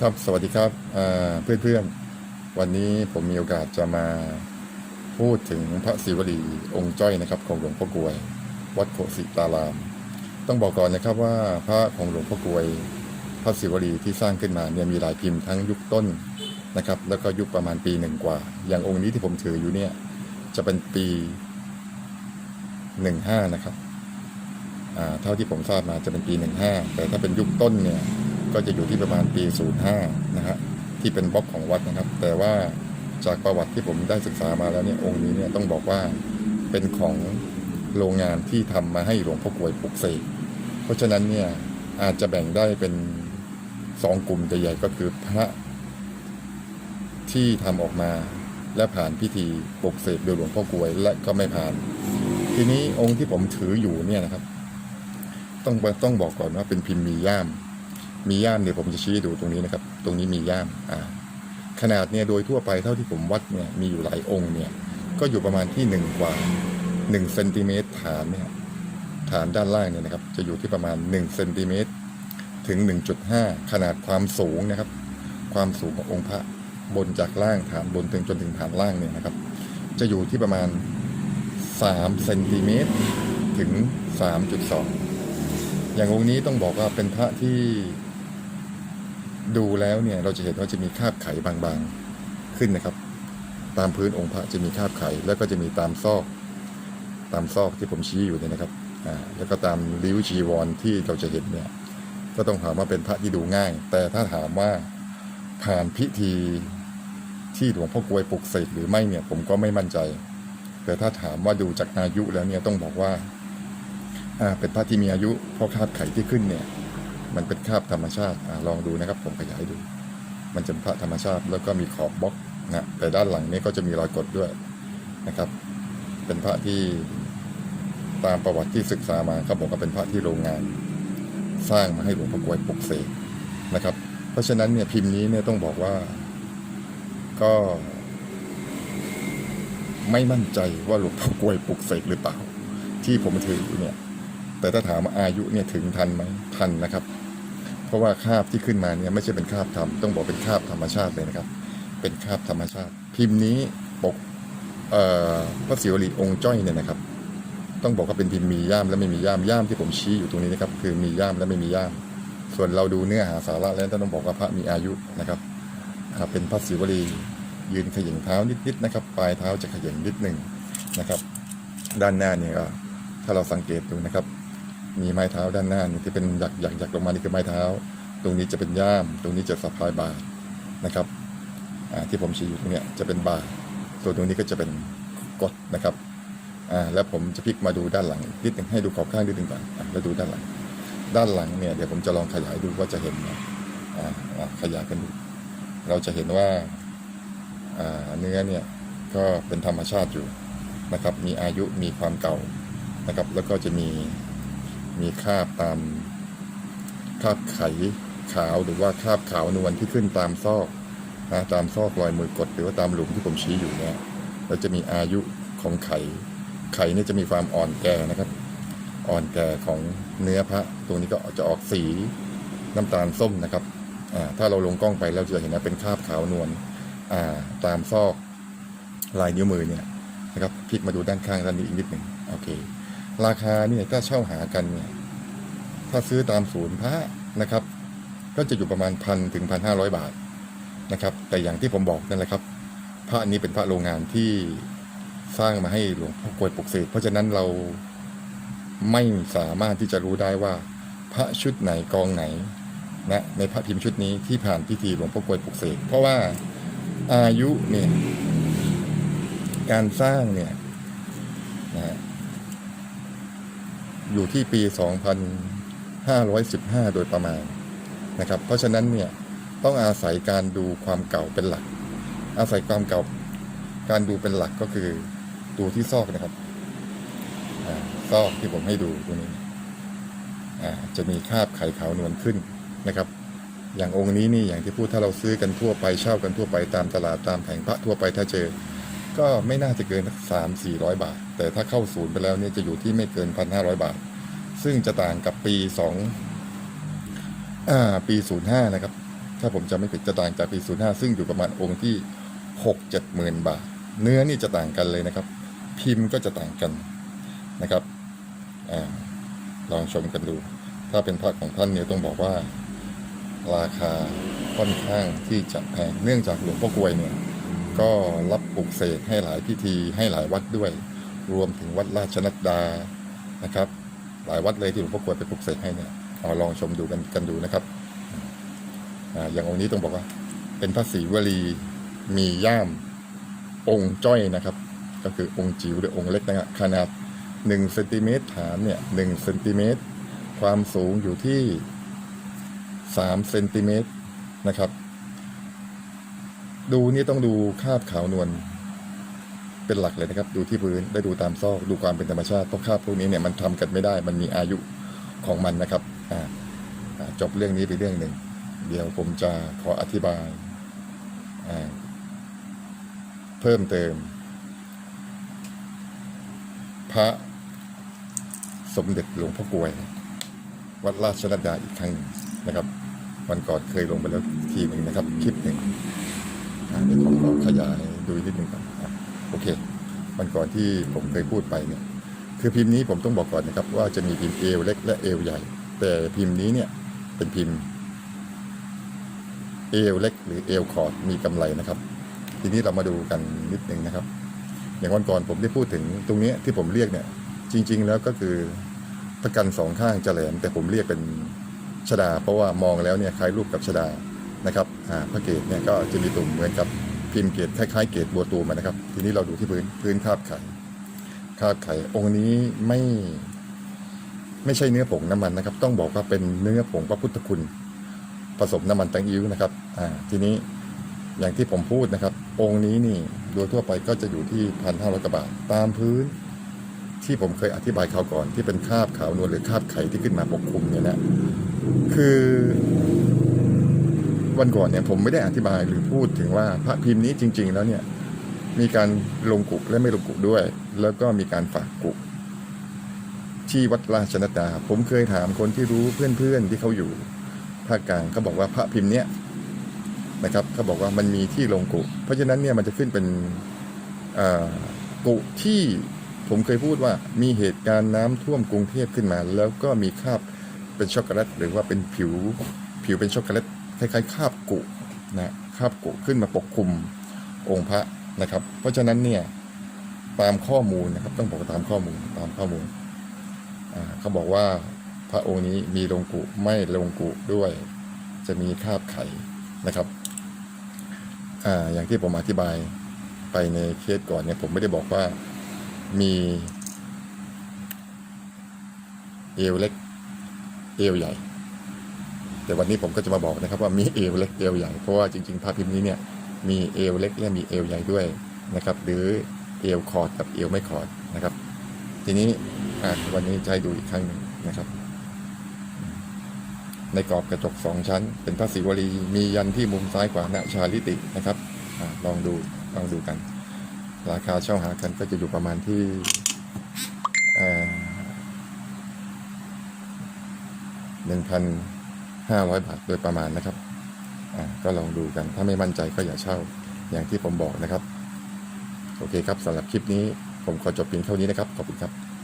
ครับ สวัสดีครับเพื่อนเพื่อนๆ วันนี้ผมมีโอกาสจะมาพูดถึงพระศิวลีองค์จ้อยนะครับ ของหลวงพ่อกลวย วัดโคสิตาราม ต้องบอกก่อนนะครับว่าพระของหลวงพ่อกลวย พระศิวลีที่สร้างขึ้นมาเนี่ยมีหลายพิมพ์ทั้งยุคต้นนะครับ แล้วก็ยุคประมาณปีหนึ่งกว่า อย่างองค์นี้ที่ผมถืออยู่เนี่ยจะเป็นปีหนึ่งห้านะครับเท่าที่ผมทราบมาจะเป็นปีหนึ่งห้าแต่ถ้าเป็นยุคต้นเนี่ย ก็จะอยู่ที่ประมาณปี 05 นะฮะที่เป็นบล็อกของวัดนะครับ แต่ว่าจากประวัติที่ผมได้ศึกษามาแล้วเนี่ยองค์นี้เนี่ยต้องบอกว่าเป็นของโรงงานที่ทำมาให้หลวงพ่อกวยปลุกเสกเพราะฉะนั้นเนี่ยอาจจะแบ่งได้เป็นสองกลุ่มใหญ่ๆก็คือพระที่ทำออกมาและผ่านพิธีปลุกเสกโดยหลวงพ่อกวยและก็ไม่ผ่าน ทีนี้องค์ที่ผมถืออยู่เนี่ยนะครับ ต้องต้องบอกก่อนว่าเป็นพิมพ์มีย่าม มีย่ามเนี่ยผมจะชี้ดูตรงนี้นะครับ ตรงนี้มีย่ามอ่าขนาดเนี่ยโดยทั่วไปเท่าที่ผมวัดเนี่ยมีอยู่หลายองค์เนี่ย ก็อยู่ประมาณที่หนึ่งกว่าหนึ่งเซนติเมตรฐานเนี่ยฐานด้านล่างเนี่ยนะครับ จะอยู่ที่ประมาณหนึ่งเซนติเมตรถึงหนึ่งจุดห้าขนาดความสูงนะครับ ความสูงขององค์พระบนจากล่างฐานบนถึงจนถึงฐานล่างเนี่ยนะครับ จะอยู่ที่ประมาณสามเซนติเมตรถึงสามจุดสองอย่างองค์นี้ต้องบอกว่าเป็นพระที่ ดูแล้วเนี่ยเราจะเห็นว่าจะมีคราบไขบางๆขึ้นนะครับ ตามพื้นองค์พระจะมีคราบไขแล้วก็จะมีตามซอก ตามซอกที่ผมชี้อยู่เนี่ยนะครับอ่าแล้วก็ตามริ้วจีวรที่เราจะเห็นเนี่ยก็ต้องถามว่าเป็นพระที่ดูง่าย แต่ถ้าถามว่าผ่านพิธีที่หลวงพ่อกลวยปลุกเสกหรือไม่เนี่ยผมก็ไม่มั่นใจ แต่ถ้าถามว่าดูจากอายุแล้วเนี่ยต้องบอกว่า อ่าเป็นพระที่มีอายุเพราะคาบไขที่ขึ้นเนี่ย มันเป็นคราบธรรมชาติอลองดูนะครับ ผมขยายดู มันจะเป็นพระธรรมชาติแล้วก็มีขอบบล็อกนะแต่ด้านหลังนี้ก็จะมีรอยกดด้วยนะครับ เป็นพระที่ตามประวัติที่ศึกษามาเขาบอกว่าเป็นพระที่โรงงาน สร้างมาให้หลวงพ่อกลวยปลุกเสกนะครับ เพราะฉะนั้นเนี่ยพิมพ์นี้เนี่ยต้องบอกว่าก็ ไม่มั่นใจว่าหลวงพ่อกลวยปลุกเสกหรือเปล่า ที่ผมถือเนี่ย แต่ถ้าถามาอายุเนี่ยถึงทันไหมทันนะครับ เพราะว่าคราบที่ขึ้นมาเนี่ยไม่ใช่เป็นคราบธรรมต้องบอกเป็นคราบธรรมชาติเลยนะครับ เป็นคราบธรรมชาติ พิมพ์นี้ปกพระศิวลีองค์จ้อยเนี่ยนะครับ ต้องบอกว่าเป็นพิมพ์มีย่ามและไม่มีย่ามย่ามที่ผมชี้อยู่ตรงนี้นะครับ คือมีย่ามและไม่มีย่าม ส่วนเราดูเนื้อหาสาระแล้วต้องบอกว่าพระมีอายุนะครับเป็นพระศิวลียืนขย่งเท้านิดๆนะครับ ปลายเท้าจะขย่งนิดหนึ่งนะครับ ด้านหน้าเนี่ยก็ถ้าเราสังเกตดูนะครับ มีไม้เท้าด้านหน้านี่ที่เป็นหยักหยักหยักลงมานี่คือไม้เท้า ตรงนี้จะเป็นย่าม ตรงนี้จะสะพายบาทนะครับที่ผมชี้อยู่ตรงเนี้ยจะเป็นบาทส่วนตรงนี้ก็จะเป็นกดนะครับแล้วผมจะพลิกมาดูด้านหลังนิดหนึ่งให้ดูขอบข้างนิดหนึ่งก่อนแล้วดูด้านหลัง ด้านหลังเนี่ยเดี๋ยวผมจะลองขยายดูว่าจะเห็นไหมขยายกันดูเราจะเห็นว่าเนื้อเนี่ยก็เป็นธรรมชาติอยู่นะครับ มีอายุมีความเก่านะครับ แล้วก็จะมี มีคราบตามคราบไขขาวหรือว่าคราบขาวนวลที่ขึ้นตามซอกนะตามซอกรอยมือกดหรือว่าตามหลุมที่ผมชี้อยู่เนี่ยเราจะมีอายุของไข่ไข่เนี่ยจะมีความอ่อนแก่นะครับ อ่อนแก่ของเนื้อพระตัวนี้ก็จะออกสีน้ำตาลส้มนะครับอ่าถ้าเราลงกล้องไปเราจะเห็นว่าเป็นคราบขาวนวลอ่าตามซอกลายนิ้วมือเนี่ยนะครับพลิกมาดูด้านข้างด้านนี้อีกนิดหนึ่งโอเค ราคาเนี่ยถ้าเช่าหากันเนี่ยถ้าซื้อตามศูนย์พระนะครับ ก็จะอยู่ประมาณพันถึงพันห้าร้อยบาทนะครับ แต่อย่างที่ผมบอกนั่นแหละครับ พระนี้เป็นพระโรงงานที่สร้างมาให้หลวงพ่อกวยปลุกเสกเพราะฉะนั้นเราไม่สามารถที่จะรู้ได้ว่า พระชุดไหนกองไหนนะในพระพิมพ์ชุดนี้ที่ผ่านพิธีหลวงพ่อกวยปลุกเสกเพราะว่าอายุเนี่ยการสร้างเนี่ยนะ อยู่ที่ปี 2515 โดยประมาณนะครับ เพราะฉะนั้นเนี่ยต้องอาศัยการดูความเก่าเป็นหลัก อาศัยความเก่าการดูเป็นหลักก็คือดูที่ซอกนะครับซอกที่ผมให้ดูตัวนี้จะมีคราบไข่ขาวนวลขึ้นนะครับ อย่างองค์นี้นี่อย่างที่พูดถ้าเราซื้อกันทั่วไปเช่ากันทั่วไปตามตลาดตามแผงพระทั่วไปถ้าเจอ ก็ไม่น่าจะเกินสามสี่ร้อยบาท แต่ถ้าเข้าศูนย์ไปแล้วเนี่ยจะอยู่ที่ไม่เกินพันห้าร้อยบาท ซึ่งจะต่างกับปีสองอ่าปีศูนย์ห้านะครับ ถ้าผมจำไม่ผิดจะต่างจากปี 05 ซึ่งอยู่ประมาณองค์ที่ 6 7หมื่นบาท เนื้อนี่จะต่างกันเลยนะครับ พิมพ์ก็จะต่างกันนะครับอลองชมกันดู ถ้าเป็นพระของท่านเนี่ยต้องบอกว่า ราคาค่อนข้างที่จะแพงเนื่องจากหลวงพ่อกลวยเนี่ย ก็รับปลุกเสกให้หลายพิธีให้หลายวัดด้วย รวมถึงวัดราชนัดดานะครับ หลายวัดเลยที่หลวงพ่อกลวยไปปลุกเสกให้เนี่ยเอาลองชมดูกันกันดูนะครับออย่างองค์นี้ต้องบอกว่า เป็นพระศรีวลีมีย่ามองค์จ้อยนะครับ ก็คือองค์จิ๋วหรือองค์เล็กนะฮะขนาด1เซนติเมตรฐานเนี่ย1เซนติเมตรความสูงอยู่ที่3เซนติเมตรนะครับ ดูนี่ต้องดูคาบขาวนวลเป็นหลักเลยนะครับ ดูที่พื้นได้ดูตามซอกดูความเป็นธรรมชาติเพราะคาบพวกนี้เนี่ยมันทำกันไม่ได้ มันมีอายุของมันนะครับอ่าจบเรื่องนี้ไปเรื่องหนึ่ง เดี๋ยวผมจะขออธิบาย เพิ่มเติม พระสมเด็จหลวงพ่อกวย วัดราชนัดดาอีกครั้งนะครับ วันก่อนเคยลงไปแล้วทีหนึ่งนะครับ คลิปหนึ่ง เดี๋ยวผมขอขยายดูนิดหนึ่งก่อนอโอเควันก่อนที่ผมเคยพูดไปเนี่ยคือพิมพ์นี้ผมต้องบอกก่อนนะครับ ว่าจะมีพิมพ์เอวเล็กและเอวใหญ่ แต่พิมพ์นี้เนี่ยเป็นพิมพ์เอวเล็ก หรือเอวคอร์ดมีกำไรนะครับ ทีนี้เรามาดูกันนิดหนึ่งนะครับ อย่างวันก่อนผมได้พูดถึงตรงนี้ที่ผมเรียกเนี่ย จริง ๆ แล้วก็คือตะกันสองข้างจะแหลมแต่ผมเรียกเป็นชดา เพราะว่ามองแล้วเนี่ยคล้ายรูปกับชดา นะครับอ่าพระเกศเนี่ยก็จะมีตุ่มเหมือนกับพิมพ์เกศคล้ายๆเกศบัวตูมนะครับ ทีนี้เราดูที่พื้นพื้นคาบไข่คาบไข่องค์นี้ไม่ไม่ใช่เนื้อผงน้ำมันนะครับ ต้องบอกว่าเป็นเนื้อผงพระพุทธคุณผสมน้ำมันแตงอิ้วนะครับอ่าทีนี้อย่างที่ผมพูดนะครับ องค์นี้นี่โดยทั่วไปก็จะอยู่ที่พันห้าร้อยกว่าบาทตามพื้นที่ผมเคยอธิบายเขาวก่อน ที่เป็นคาบขาวนวลหรือคาบไข่ที่ขึ้นมาปกคลุมเนี่ยนะคือ วันก่อนเนี่ยผมไม่ได้อธิบายหรือพูดถึงว่าพระพิมพ์นี้จริง ๆ แล้วเนี่ยมีการลงกุและไม่ลงกุด้วย แล้วก็มีการฝากกุที่วัดราชนัดดาผมเคยถามคนที่รู้เพื่อนๆที่เขาอยู่ภาคกลางเขาบอกว่าพระพิมพ์เนี้ยนะครับเขาบอกว่ามันมีที่ลงกุ เพราะฉะนั้นเนี่ยมันจะขึ้นเป็นกุที่ผมเคยพูดว่ามีเหตุการณ์น้ำท่วมกรุงเทพขึ้นมา แล้วก็มีคราบเป็นช็อกโกแลตหรือว่าเป็นผิวผิวเป็นช็อกโกแลต คล้ายๆคาบกุนะคาบกุขึ้นมาปกคลุมองค์พระนะครับ เพราะฉะนั้นเนี่ยตามข้อมูลนะครับ ต้องบอกตามข้อมูลตามข้อมูลเขาบอกว่าพระองค์นี้มีลงกุไม่ลงกุด้วย จะมีคาบไข่นะครับออย่างที่ผมอธิบายไปในเคสก่อนเนี่ยผมไม่ได้บอกว่ามีเอวเล็กเอวใหญ่ แต่วันนี้ผมก็จะมาบอกนะครับว่ามีเอวเล็กเอวใหญ่เพราะว่าจริงๆพระพิมพ์นี้เนี่ยมีเอวเล็กและมีเอวใหญ่ด้วยนะครับหรือเอวคอร์ดกับเอวไม่คอร์ดนะครับ ทีนี้วันนี้จะให้ดูอีกครั้งหนึ่งนะครับ ในกรอบกระจกสองชั้น เป็นพระศิวลีมียันที่มุมซ้ายขวาณชาลิตินะครับอลองดูลองดูกัน ราคาเช่าหากันก็จะอยู่ประมาณที่หนึ่งพัน 500 บาทโดยประมาณนะครับก็ลองดูกันถ้าไม่มั่นใจก็อย่าเช่าอย่างที่ผมบอกนะครับ โอเคครับสำหรับคลิปนี้ผมขอจบเพียงเท่านี้นะครับ ขอบคุณครับ